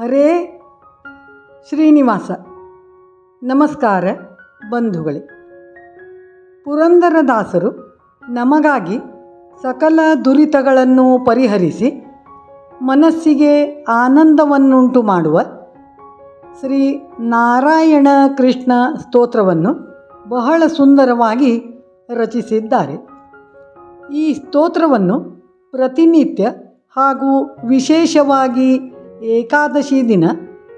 ಹರೇ ಶ್ರೀನಿವಾಸ. ನಮಸ್ಕಾರ ಬಂಧುಗಳೇ. ಪುರಂದರದಾಸರು ನಮಗಾಗಿ ಸಕಲ ದುರಿತಗಳನ್ನು ಪರಿಹರಿಸಿ ಮನಸ್ಸಿಗೆ ಆನಂದವನ್ನುಂಟು ಮಾಡುವ ಶ್ರೀ ನಾರಾಯಣ ಕೃಷ್ಣ ಸ್ತೋತ್ರವನ್ನು ಬಹಳ ಸುಂದರವಾಗಿ ರಚಿಸಿದ್ದಾರೆ. ಈ ಸ್ತೋತ್ರವನ್ನು ಪ್ರತಿನಿತ್ಯ ಹಾಗೂ ವಿಶೇಷವಾಗಿ ಏಕಾದಶಿ ದಿನ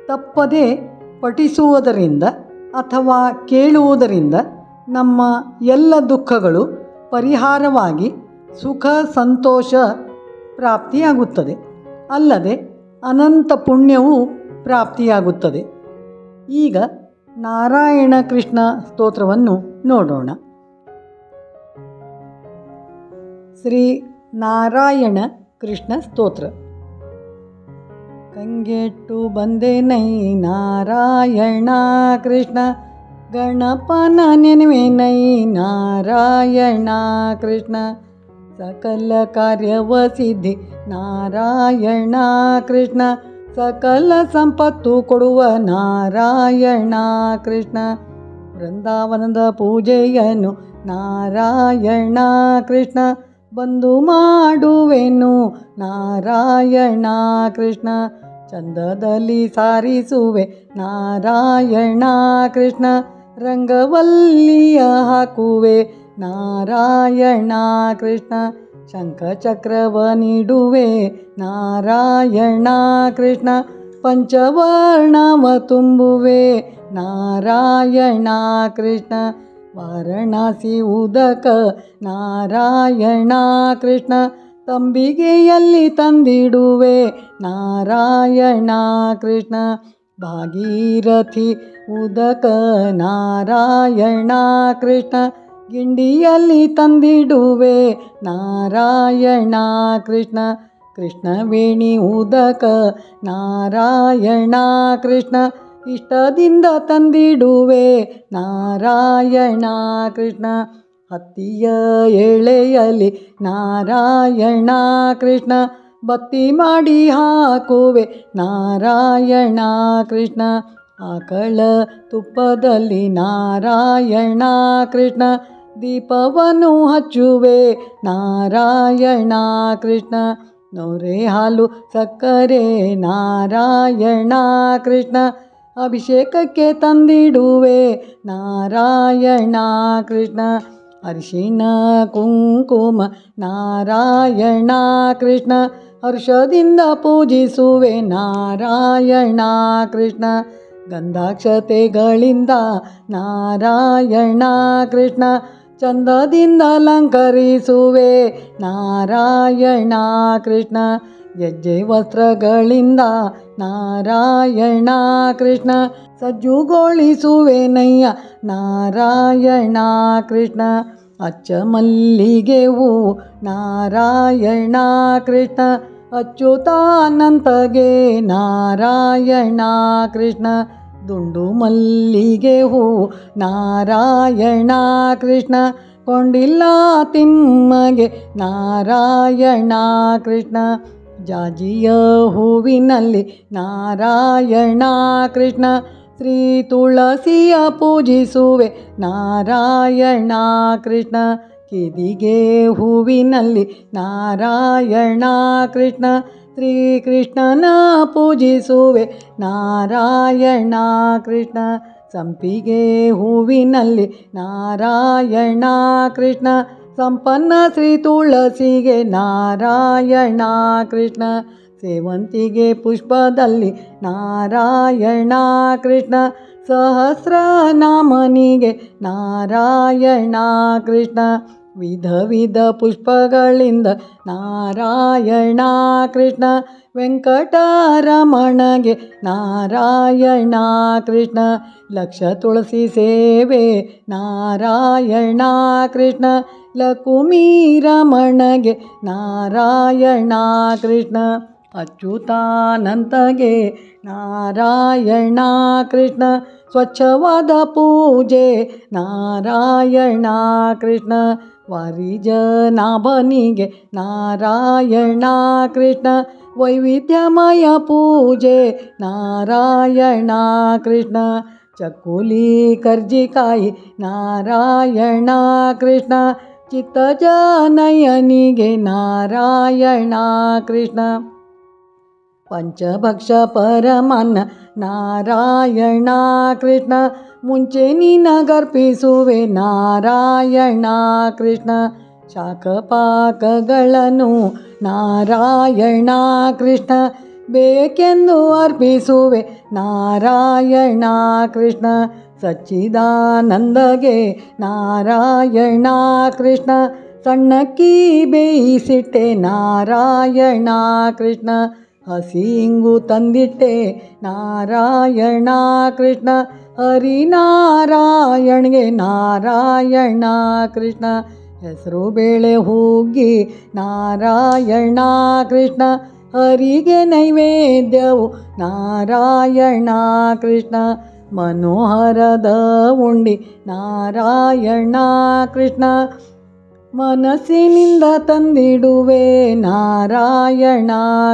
ತಪ್ಪದೇ ಪಠಿಸುವುದರಿಂದ ಅಥವಾ ಕೇಳುವುದರಿಂದ ನಮ್ಮ ಎಲ್ಲ ದುಃಖಗಳು ಪರಿಹಾರವಾಗಿ ಸುಖ, ಸಂತೋಷ ಪ್ರಾಪ್ತಿಯಾಗುತ್ತದೆ. ಅಲ್ಲದೆ ಅನಂತ ಪುಣ್ಯವೂ ಪ್ರಾಪ್ತಿಯಾಗುತ್ತದೆ. ಈಗ ನಾರಾಯಣ ಕೃಷ್ಣ ಸ್ತೋತ್ರವನ್ನು ನೋಡೋಣ. ಶ್ರೀ ನಾರಾಯಣ ಕೃಷ್ಣ ಸ್ತೋತ್ರ. ಕಂಗೆಟ್ಟು ಬಂದೆ ನೈ ನಾರಾಯಣ ಕೃಷ್ಣ. ಗಣಪನ ನೆನವೇನೈ ನಾರಾಯಣ ಕೃಷ್ಣ. ಸಕಲ ಕಾರ್ಯವ ಸಿದ್ಧಿ ನಾರಾಯಣ ಕೃಷ್ಣ. ಸಕಲ ಸಂಪತ್ತು ಕೊಡುವ ನಾರಾಯಣ ಕೃಷ್ಣ. ವೃಂದಾವನದ ಪೂಜೆಯನ್ನು ನಾರಾಯಣ ಕೃಷ್ಣ. ಬಂದು ಮಾಡುವೆನು ನಾರಾಯಣ ಕೃಷ್ಣ. ಚಂದದಲ್ಲಿ ಸಾರಿಸುವೆ ನಾರಾಯಣ ಕೃಷ್ಣ, ರಂಗವಲ್ಲಿಯ ಹಾಕುವೆ ನಾರಾಯಣ ಕೃಷ್ಣ ಶಂಖ ಚಕ್ರವ ನೀಡುವೆ ನಾರಾಯಣ ಕೃಷ್ಣ ಪಂಚವರ್ಣವ ತುಂಬುವೆ ನಾರಾಯಣ ಕೃಷ್ಣ, ವಾರಣಾಸಿ ಉದಕ ನಾರಾಯಣ ಕೃಷ್ಣ ತಂಬಿಗೆಯಲ್ಲಿ ತಂದಿಡುವೆ ನಾರಾಯಣ ಕೃಷ್ಣ. ಭಾಗೀರಥಿ ಉದಕ ನಾರಾಯಣ ಕೃಷ್ಣ. ಗಿಂಡಿಯಲ್ಲಿ ತಂದಿಡುವೆ ನಾರಾಯಣ ಕೃಷ್ಣ. ಕೃಷ್ಣವೇಣಿ ಉದಕ ನಾರಾಯಣ ಕೃಷ್ಣ. ಇಷ್ಟದಿಂದ ತಂದಿಡುವೆ ನಾರಾಯಣ ಕೃಷ್ಣ. ಹತ್ತಿಯ ಎಳೆಯಲಿ ನಾರಾಯಣ ಕೃಷ್ಣ, ಬತ್ತಿ ಮಾಡಿ ಹಾಕುವೆ ನಾರಾಯಣ ಕೃಷ್ಣ. ಆಕಳ ತುಪ್ಪದಲ್ಲಿ ನಾರಾಯಣ ಕೃಷ್ಣ, ದೀಪವನ್ನು ಹಚ್ಚುವೆ ನಾರಾಯಣ ಕೃಷ್ಣ. ನೊರೆ ಹಾಲು ಸಕ್ಕರೆ ನಾರಾಯಣ ಕೃಷ್ಣ, ಅಭಿಷೇಕಕ್ಕೆ ತಂದಿಡುವೆ ನಾರಾಯಣ ಕೃಷ್ಣ. ಅರಿಶಿಣ, ಕುಂಕುಮ, ನಾರಾಯಣ, ಕೃಷ್ಣ ಹರ್ಷದಿಂದ ಪೂಜಿಸುವೆ. ನಾರಾಯಣ, ಕೃಷ್ಣ ಗಂಧಾಕ್ಷತೆಗಳಿಂದ ನಾರಾಯಣ, ಕೃಷ್ಣ ಚಂದದಿಂದ ಅಲಂಕರಿಸುವೆ. ನಾರಾಯಣ, ಕೃಷ್ಣ ಗೆಜ್ಜೆ ವಸ್ತ್ರಗಳಿಂದ ನಾರಾಯಣ, ಕೃಷ್ಣ ಸಜ್ಜುಗೊಳಿಸುವೆನಯ್ಯ ನಾರಾಯಣ, ಕೃಷ್ಣ ಅಚ್ಚ ಮಲ್ಲಿಗೆವು ನಾರಾಯಣ ಕೃಷ್ಣ, ಅಚ್ಯುತಾನಂತಗೆ ನಾರಾಯಣ ಕೃಷ್ಣ, ದುಂಡು ಮಲ್ಲಿಗೆ ಹೂ ನಾರಾಯಣ ಕೃಷ್ಣ, ಕೊಂಡಿಲ್ಲ ತಿಮ್ಮಗೆ ನಾರಾಯಣ ಕೃಷ್ಣ, ಜಾಜಿಯ ಹೂವಿನಲ್ಲಿ ನಾರಾಯಣ ಕೃಷ್ಣ ಶ್ರೀ ತುಳಸಿಯ ಪೂಜಿಸುವೆ ನಾರಾಯಣ ಕೃಷ್ಣ. ಕಿದಿಗೆ ಹೂವಿನಲ್ಲಿ ನಾರಾಯಣ ಕೃಷ್ಣ. ಶ್ರೀಕೃಷ್ಣನ ಪೂಜಿಸುವೆ ನಾರಾಯಣ ಕೃಷ್ಣ. ಸಂಪಿಗೆ ಹೂವಿನಲ್ಲಿ ನಾರಾಯಣ ಕೃಷ್ಣ. ಸಂಪನ್ನ ಶ್ರೀ ತುಳಸಿಗೆ ನಾರಾಯಣ ಕೃಷ್ಣ. ಸೇವಂತಿಗೆ ಪುಷ್ಪದಲ್ಲಿ ನಾರಾಯಣ ಕೃಷ್ಣ ಸಹಸ್ರ ನಾಮನಿಗೆ ನಾರಾಯಣ ಕೃಷ್ಣ. ವಿಧ ವಿಧ ಪುಷ್ಪಗಳಿಂದ ನಾರಾಯಣ ಕೃಷ್ಣ. ವೆಂಕಟರಮಣಗೆ ನಾರಾಯಣ ಕೃಷ್ಣ. ಲಕ್ಷ ತುಳಸಿ ಸೇವೆ ನಾರಾಯಣ ಕೃಷ್ಣ. ಲಕುಮೀರಮಣಗೆ ನಾರಾಯಣ ಕೃಷ್ಣ. ಅಚ್ಯುತಾನಂತಗೆ ನಾರಾಯಣ ಕೃಷ್ಣ ಸ್ವಚ್ಛವಾದ ಪೂಜೆ ನಾರಾಯಣ ಕೃಷ್ಣ ವಾರಿಜನಾಭನಿಗೆ ನಾರಾಯಣ ಕೃಷ್ಣ ವೈವಿಧ್ಯಮಯ ಪೂಜೆ ನಾರಾಯಣ ಕೃಷ್ಣ ಚಕ್ಕುಲಿ ಕರ್ಜಿಕಾಯಿ ನಾರಾಯಣ ಕೃಷ್ಣ ಚಿತ್ತಜನಯನಿಗೆ ನಾರಾಯಣ ಕೃಷ್ಣ ಪಂಚಭಕ್ಷ ಪರಮನ್ನ ನಾರಾಯಣ ಕೃಷ್ಣ, ಮುಂಚೆ ನಿನಗರ್ಪಿಸುವೆ ನಾರಾಯಣ ಕೃಷ್ಣ. ಶಾಖಪಾಕಗಳನ್ನು ನಾರಾಯಣ ಕೃಷ್ಣ, ಬೇಕೆಂದು ಅರ್ಪಿಸುವೆ ನಾರಾಯಣ ಕೃಷ್ಣ. ಸಚ್ಚಿದಾನಂದಗೆ ನಾರಾಯಣ ಕೃಷ್ಣ, ಸಣ್ಣಕ್ಕಿ ಬೇಯಿಸಿಟ್ಟೆ ನಾರಾಯಣ ಕೃಷ್ಣ. ಹಸಿ ಇಂಗು ತಂದಿಟ್ಟೆ. ನಾರಾಯಣ ಕೃಷ್ಣ, ಹರಿನಾರಾಯಣ್ಗೆ ನಾರಾಯಣ ಕೃಷ್ಣ. ಹೆಸರು ಬೇಳೆ ಹೋಗಿ, ನಾರಾಯಣ ಕೃಷ್ಣ. ಹರಿಗೆ ನೈವೇದ್ಯವು, ನಾರಾಯಣ ಕೃಷ್ಣ. ಮನೋಹರದ ಉಂಡಿ, ನಾರಾಯಣ ಕೃಷ್ಣ. ಮನಸ್ಸಿನಿಂದ ತಂದಿಡುವೆ ನಾರಾಯಣ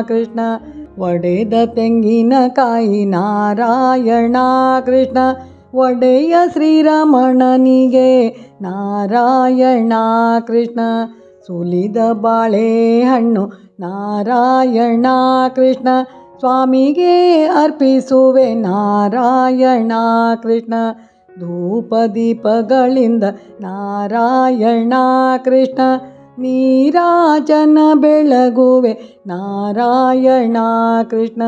ಕೃಷ್ಣ. ಒಡೆದ ತೆಂಗಿನಕಾಯಿ ನಾರಾಯಣ ಕೃಷ್ಣ. ಒಡೆಯ ಶ್ರೀರಮಣನಿಗೆ ನಾರಾಯಣ ಕೃಷ್ಣ. ಸುಲಿದ ಬಾಳೆಹಣ್ಣು ನಾರಾಯಣ ಕೃಷ್ಣ. ಸ್ವಾಮಿಗೆ ಅರ್ಪಿಸುವೆ ನಾರಾಯಣ ಕೃಷ್ಣ. ಧೂಪ ದೀಪಗಳಿಂದ ನಾರಾಯಣ ಕೃಷ್ಣ, ನೀರಾಜನ ಬೆಳಗುವೆ, ನಾರಾಯಣ ಕೃಷ್ಣ,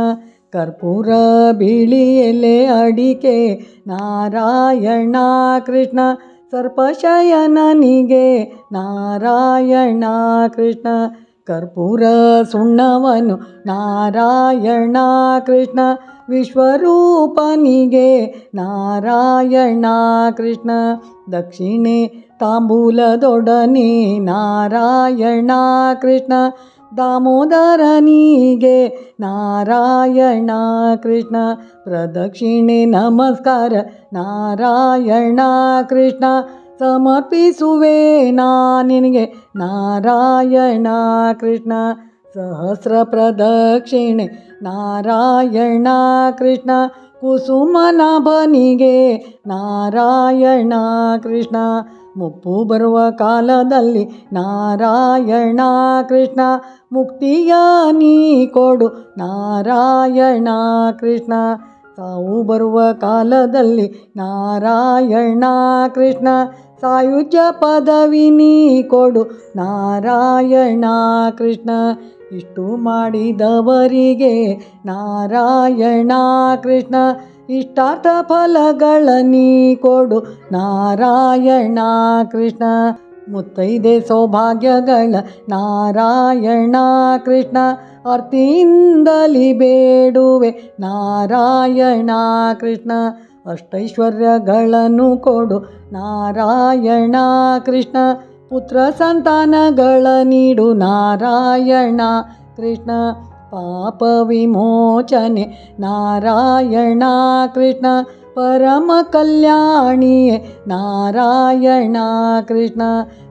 ಕರ್ಪೂರ ಬಿಳಿ ಎಲೆ ಅಡಿಕೆ, ನಾರಾಯಣ ಕೃಷ್ಣ, ಸರ್ಪಶಯನನಿಗೆ, ನಾರಾಯಣ ಕೃಷ್ಣ, ಕರ್ಪೂರ ಸುಣ್ಣವನು, ನಾರಾಯಣ ಕೃಷ್ಣ ವಿಶ್ವರೂಪನಿಗೆ ನಾರಾಯಣ ಕೃಷ್ಣ, ದಕ್ಷಿಣೆ ತಾಂಬೂಲದೊಡನೆ ನಾರಾಯಣ ಕೃಷ್ಣ, ದಾಮೋದರನಿಗೆ ನಾರಾಯಣ ಕೃಷ್ಣ, ಪ್ರದಕ್ಷಿಣೆ ನಮಸ್ಕಾರ ನಾರಾಯಣ ಕೃಷ್ಣ, ಸಮರ್ಪಿಸುವೆ ನಿನಗೆ ನಾರಾಯಣ ಕೃಷ್ಣ. ಸಹಸ್ರ ಪ್ರದಕ್ಷಿಣೆ ನಾರಾಯಣ ಕೃಷ್ಣ ಕುಸುಮನಾಭನಿಗೆ. ನಾರಾಯಣ ಕೃಷ್ಣ ಮುಪ್ಪು ಬರುವ ಕಾಲದಲ್ಲಿ. ನಾರಾಯಣ ಕೃಷ್ಣ ಮುಕ್ತಿಯ ನೀ ಕೊಡು. ನಾರಾಯಣ ಕೃಷ್ಣ ಸಾವು ಬರುವ ಕಾಲದಲ್ಲಿ. ನಾರಾಯಣ ಕೃಷ್ಣ ಸಾಯುಜ್ಯ ಪದವಿ ನೀ ಕೊಡು. ನಾರಾಯಣ ಕೃಷ್ಣ ಇಷ್ಟು ಮಾಡಿದವರಿಗೆ ನಾರಾಯಣ ಕೃಷ್ಣ, ಇಷ್ಟಾರ್ಥ ಫಲಗಳ ನೀ ಕೊಡು ನಾರಾಯಣ ಕೃಷ್ಣ. ಮುತ್ತೈದೆ ಸೌಭಾಗ್ಯಗಳ ನಾರಾಯಣ ಕೃಷ್ಣ ಅರ್ತಿಯಿಂದಲಿ ಬೇಡುವೆ ನಾರಾಯಣ ಕೃಷ್ಣ. ಅಷ್ಟೈಶ್ವರ್ಯಗಳನ್ನು ಕೊಡು ನಾರಾಯಣ ಕೃಷ್ಣ. ಪುತ್ರ ಸಂತಾನಗಳ ನೀಡು ನಾರಾಯಣ. ಕೃಷ್ಣ ಪಾಪ ವಿಮೋಚನೆ. ನಾರಾಯಣ, ಕೃಷ್ಣ ಪರಮ ಕಲ್ಯಾಣಿಯೇ. ನಾರಾಯಣ, ಕೃಷ್ಣ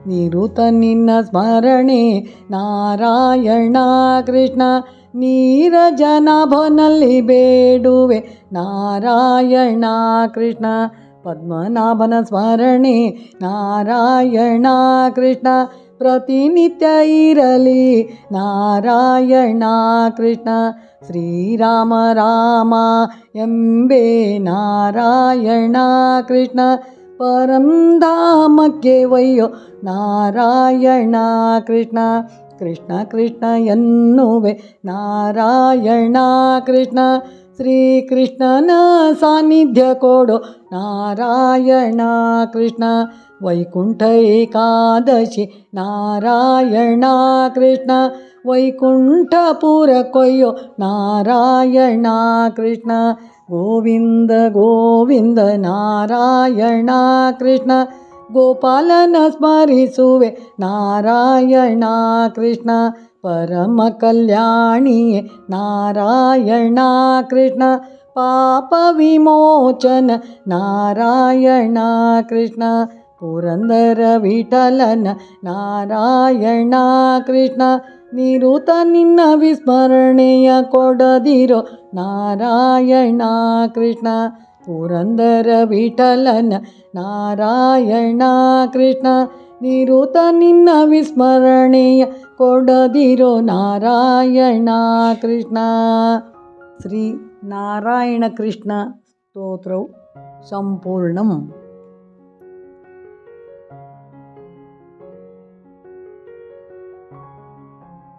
ನಿರುತ ನಿನ್ನ ಸ್ಮರಣೆ. ನಾರಾಯಣ, ಕೃಷ್ಣ ನೀರಜನಾಭನಲ್ಲಿ ಬೇಡುವೆ. ನಾರಾಯಣ, ಕೃಷ್ಣ ಪದ್ಮನಾಭನ ಸ್ಮರಣೆ. ನಾರಾಯಣ ಕೃಷ್ಣ ಪ್ರತಿನಿತ್ಯ ಇರಲಿ. ನಾರಾಯಣ ಕೃಷ್ಣ ಶ್ರೀರಾಮ ರಾಮ ಎಂಬೆ. ನಾರಾಯಣ ಕೃಷ್ಣ ಪರಂಧಾಮಕ್ಕೆ ವಯ್ಯೋ ನಾರಾಯಣ ಕೃಷ್ಣ ಕೃಷ್ಣ ಕೃಷ್ಣ ಎನ್ನುವೆ. ನಾರಾಯಣ ಕೃಷ್ಣ ಶ್ರೀಕೃಷ್ಣನ ಸಾನ್ನಿಧ್ಯ ಕೊಡು ನಾರಾಯಣ ಕೃಷ್ಣ ವೈಕುಂಠ ಏಕಾದಶಿ ನಾರಾಯಣ ಕೃಷ್ಣ ವೈಕುಂಠಪುರ ಕೊಯ್ಯೋ ನಾರಾಯಣ ಕೃಷ್ಣ ಗೋವಿಂದ ಗೋವಿಂದ ನಾರಾಯಣ ಕೃಷ್ಣ ಗೋಪಾಲನ ಸ್ಮರಿಸುವೆ ನಾರಾಯಣ ಕೃಷ್ಣ ಪರಮ ಕಲ್ಯಾಣಿಯೇ ನಾರಾಯಣ ಕೃಷ್ಣ ಪಾಪ ವಿಮೋಚನ ನಾರಾಯಣ ಕೃಷ್ಣ ಪುರಂದರ ವಿಠಲನ ನಾರಾಯಣ ಕೃಷ್ಣ ನಿರುತ ನಿನ್ನ ವಿಸ್ಮರಣೆಯ ಕೊಡದಿರೋ ನಾರಾಯಣ ಕೃಷ್ಣ ಪುರಂದರ ವಿಠಲನ ನಾರಾಯಣ ಕೃಷ್ಣ ನಿರುತ ನಿನ್ನ ವಿಸ್ಮರಣೆಯ ಕೊಡದಿರೋ ನಾರಾಯಣ ಕೃಷ್ಣ ಶ್ರೀ ನಾರಾಯಣ ಕೃಷ್ಣ ಸ್ತೋತ್ರವು ಸಂಪೂರ್ಣಂ